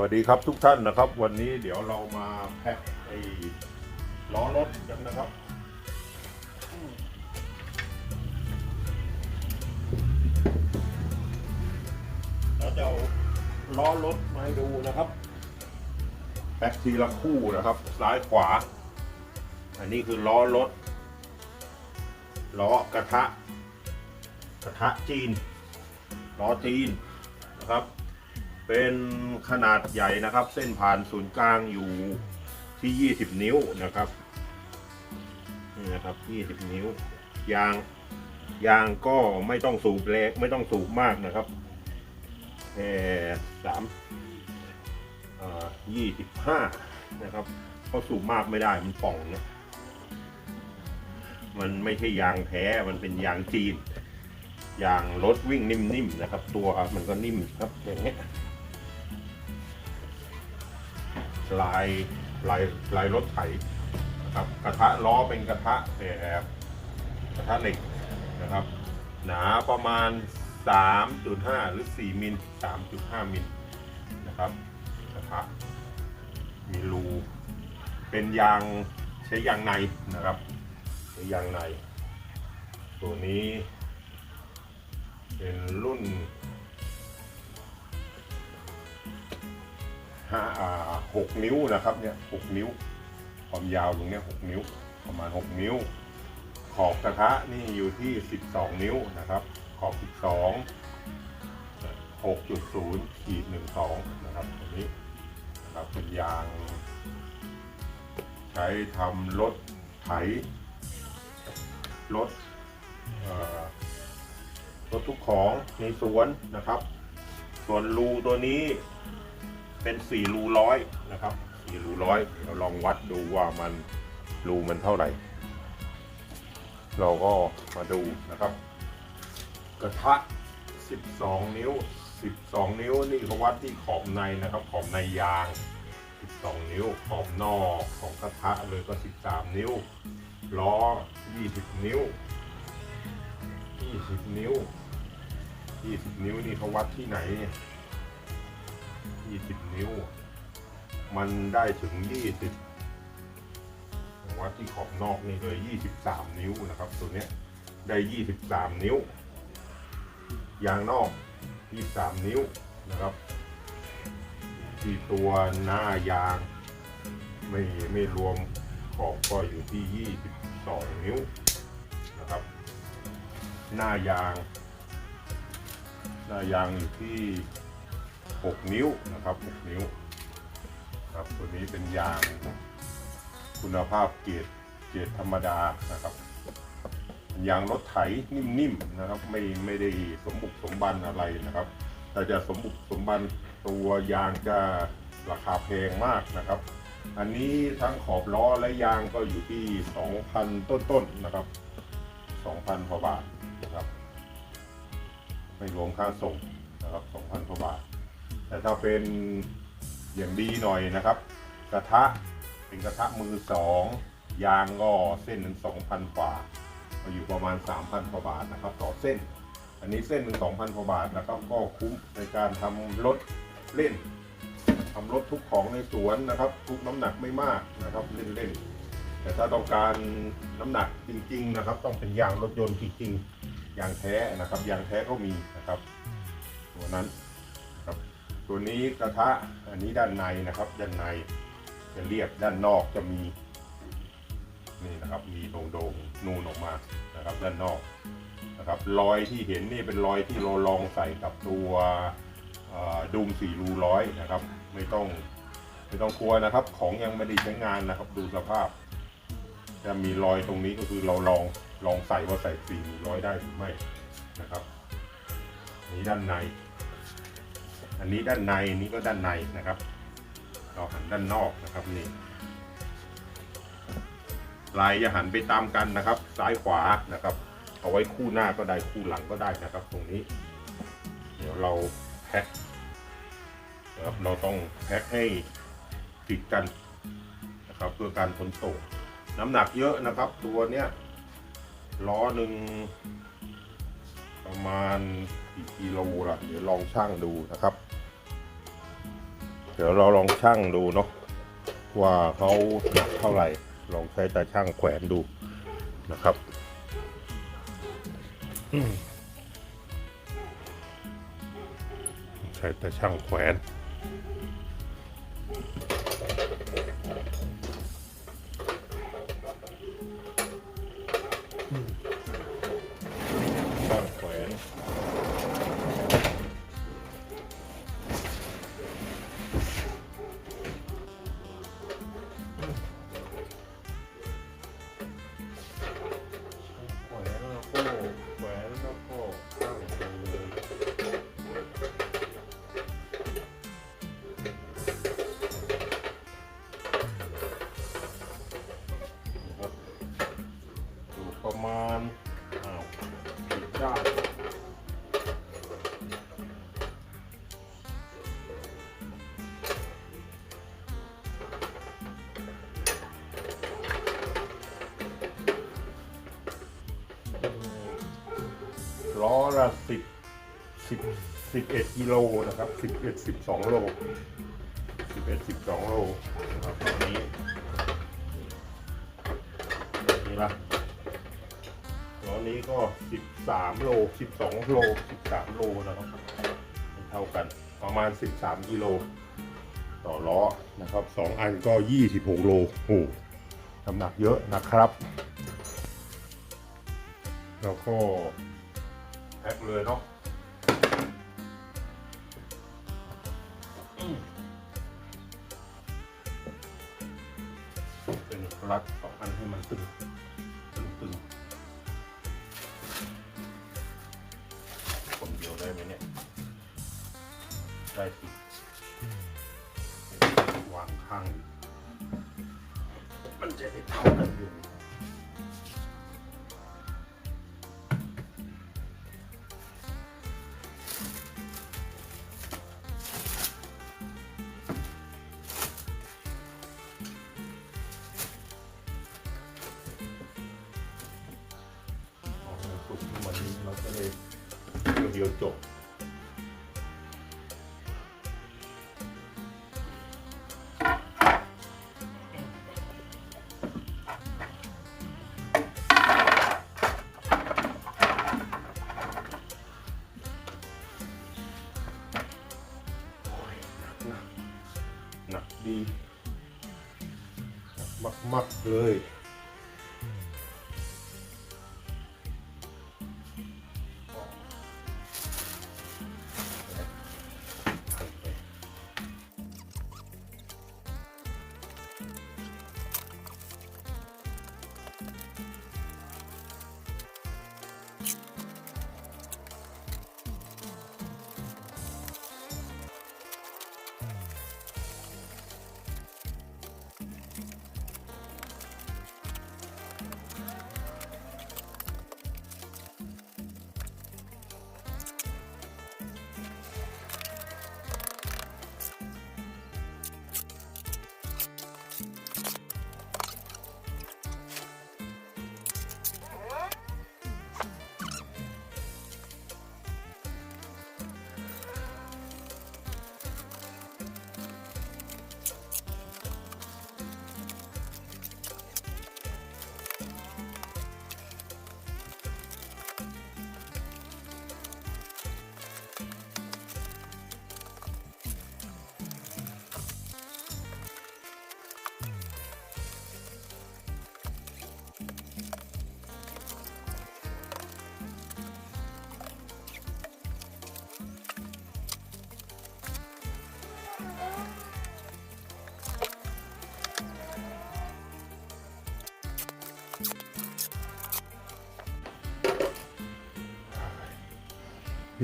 วัสดีครับทุกท่านนะครับ วันนี้เดี๋ยวเรามาแพ็คไอ้ล้อรถกันนะครับ เราจะเอาล้อรถมาให้ดูนะครับ แพ็คทีละคู่นะครับ ซ้ายขวา อันนี้คือล้อรถล้อกระทะ กระทะจีนล้อจีนนะครับ เป็นขนาดใหญ่นะครับ เส้นผ่านศูนย์กลางอยู่ที่ 20 นิ้วนะครับนี่นะครับ 20 นิ้ว ยางยางก็ไม่ต้องสูบแรงไม่ต้องสูบมากนะครับแค่สามยี่สิบห้านะครับเพราะสูบมากไม่ได้มันป่องเนี่ยมันไม่ใช่ยางแท้มันเป็นยางจีนยางรถวิ่งนิ่มๆนะครับ ตัวมันก็นิ่มครับอย่างเงี้ย ลายลายลายรถไถนะครับกระทะล้อเป็นกระทะแบบกระทะเหล็กนะครับ หนาประมาณ 3.5 หรือ 4 มิล 3.5 มิลนะครับกระทะมีรูเป็นยางใช้ยางในนะครับใช้ยางใน ตัวนี้เป็นรุ่น ห้าหกนิ้วนะครับเนี่ยหกนิ้ว ความยาวตรงเนี้ยหกนิ้ว ประมาณหกนิ้ว ขอบกระทะนี่อยู่ที่สิบสองนิ้วนะครับ ขอบสิบสองหกจุดศูนย์ขีดหนึ่งสองนะครับตรงนี้นะครับเป็นยาง ใช้ทำรถไถรถรถทุกของในสวนนะครับ ส่วนรูตัวนี้ เป็นสี่รูร้อยนะครับสี่รูร้อยเราลองวัดดูว่ามันรูมันเท่าไหร่ เราก็มาดูนะครับ กระทะ12นิ้ว12นิ้วนี่เขาวัดที่ขอบในนะครับ ขอบในยาง12นิ้ว ขอบนอกของกระทะเลยก็13นิ้ว ล้อ20นิ้ว20นิ้ว20นิ้วนี่เขาวัดที่ไหนเนี่ย 20 นิ้ว มันได้ถึง 20วัดที่ขอบนอกนี่เลย 23 นิ้วนะครับ ตัวเนี้ยได้ 23 นิ้ว ยางนอก 23 นิ้วนะครับ ที่ตัวหน้ายางไม่ไม่รวมขอบก็อยู่ที่ 22 นิ้วนะครับ หน้ายาง หน้ายางอยู่ที่ 6 นิ้วนะครับ6นิ้วครับตัวนี้เป็นยางคุณภาพเกรดเกรดธรรมดานะครับยางรถไถนิ่มๆนะครับ ไม่ไม่ได้สมบุกสมบันอะไรนะครับแต่จะสมบุกสมบันตัวยางจะราคาแพงมากนะครับ อันนี้ทั้งขอบล้อและยางก็อยู่ที่ 2,000 ต้นๆนะครับ 2,000กว่าบาทนะครับไม่รวมค่าส่งนะครับ 2,000กว่าบาท แต่ถ้าเป็นอย่างดีหน่อยนะครับ กระทะเป็นกระทะมือสองยางก็เส้นหนึ่งสองพันกว่าก็อยู่ประมาณ 3,000กว่าบาทนะครับ ต่อเส้น อันนี้เส้นหนึ่งสองพันกว่าบาทนะครับก็คุ้มในการทำรถเล่นทำรถทุกของในสวนนะครับ ทุกน้ำหนักไม่มากนะครับเล่นเล่นๆแต่ถ้าต้องการน้ำหนักจริง ๆ นะครับ ต้องเป็นยางรถยนต์จริงๆยางแท้นะครับยางแท้ก็มีนะครับตัวนั้น ตัวนี้กระทะอันนี้ด้านในนะครับ ด้านในจะเรียบด้านนอกจะมีนี่นะครับ มีโด่งๆนูนออกมานะครับ ด้านนอกนะครับรอยที่เห็นนี่เป็นรอยที่เราลองใส่กับตัวดุมสี่รูร้อยนะครับ ไม่ต้องไม่ต้องกลัวนะครับ ของยังไม่ได้ใช้งานนะครับ ดูสภาพ จะมีรอยตรงนี้ก็คือเราลองลองใส่ว่าใส่สี่รูร้อยได้หรือไม่นะครับ นี่ด้านใน อันนี้ด้านในนี้ก็ด้านในนะครับ เราหันด้านนอกนะครับนี่ลายจะหันไปตามกันนะครับ ซ้ายขวานะครับ เอาไว้คู่หน้าก็ได้คู่หลังก็ได้นะครับ ตรงนี้ เดี๋ยวเราแพ็คนะครับเราต้องแพ็คให้ติดกันนะครับ เพื่อการขนส่งน้ำหนักเยอะนะครับ ตัวเนี้ยล้อหนึ่งประมาณกี่กิโลล่ะเดี๋ยวลองช่างดูนะครับ เดี๋ยวเราลองช่างดูเนาะว่าเขาหนักเท่าไหร่ ลองใช้ตาช่างแขวนดูนะครับใช้ตาช่างแขวน ประมาณอ้าวผิดด้านล้อละสิบสิบสิบเอ็ดกิโลนะครับสิบเอ็ดสิบสองโลสิบเอ็ดสิบสองโลนะครับตอนนี้นี่ละ นี้ก็สิบสามโลสิบสองโลสิบสามโลนะครับเท่ากันประมาณสิบสามกิโล ต่อล้อนะครับสองอันก็ยี่สิโลโอ้น้ำหนักเยอะนะครับ แล้วก็แพ็คเลยเนาะเป็นรัดสองอันให้มันตึง ได้สิวางข้าง มันจะได้เท่ากันอยู่เอาให้สุกขึ้นมานี้เราก็เลยเดียวจบ เลย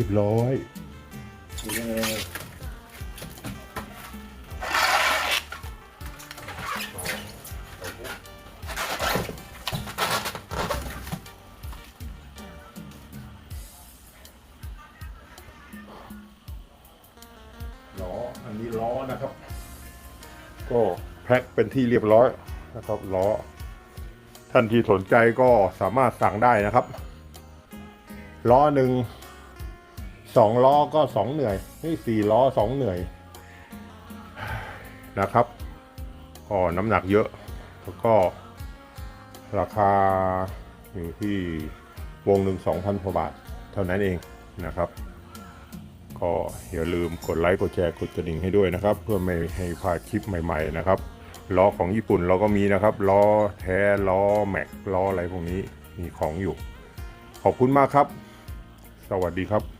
รียบร้อยล้ออันนี้ล้อนะครับ ก็แพ็คเป็นที่เรียบร้อยนะครับล้อ ท่านที่สนใจก็สามารถสั่งได้นะครับล้อหนึ่ง สองล้อก็สองเหนื่อยนี่สี่ล้อสองเหนื่อยนะครับก็น้ำหนักเยอะแล้วก็ราคาอยู่ที่วงหนึ่ง2,000กว่าบาท เท่านั้นเองนะครับ ก็อย่าลืมกดไลค์กดแชร์กดกระดิ่งให้ด้วยนะครับ เพื่อไม่ให้พลาดคลิปใหม่ ๆ นะครับล้อของญี่ปุ่นเราก็มีนะครับล้อแท้ล้อแม็กล้ออะไรพวกนี้มีของอยู่ ขอบคุณมากครับ สวัสดีครับ